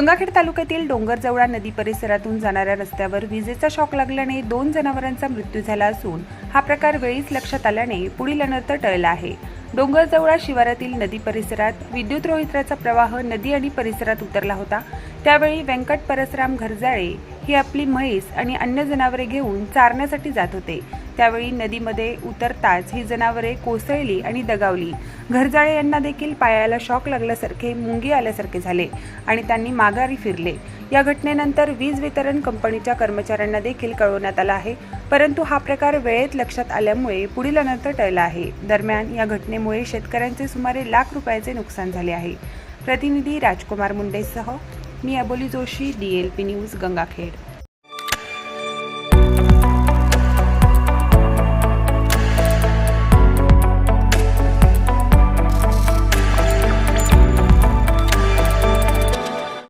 गंगाखेड तालुक्यातील डोंगरजवळा नदी परिसरातून जाणाऱ्या रस्त्यावर विजेचा शॉक लागल्याने दोन जनावरांचा मृत्यू झाला असून हा प्रकार वेळीच लक्षात आल्याने पुढील अनर्थ टळला आहे. डोंगरजवळा शिवारातील नदी परिसरात विद्युत रोहित्राचा प्रवाह नदी आणि परिसरात उतरला होता. त्यावेळी व्यंकट परसराम घरजाळे ही आपली म्हैस आणि अन्य जनावरे घेऊन चारण्यासाठी जात होते. त्यावेळी नदीमध्ये उतरताच ही जनावरे कोसळली आणि दगावली. घरजाळे यांना देखील पायाला शॉक लागल्यासारखे मुंगी आल्यासारखे झाले आणि त्यांनी माघारी फिरले. या घटनेनंतर वीज वितरण कंपनीच्या कर्मचाऱ्यांना देखील कळवण्यात आलं आहे. परंतु हा प्रकार वेळेत लक्षात आल्यामुळे पुढील अनर्थ टळला आहे. दरम्यान या घटनेमुळे शेतकऱ्यांचे सुमारे लाख रुपयाचे नुकसान झाले आहे. प्रतिनिधी राजकुमार मुंडेसह मी Aboli Joshi D L P news Gangakhed.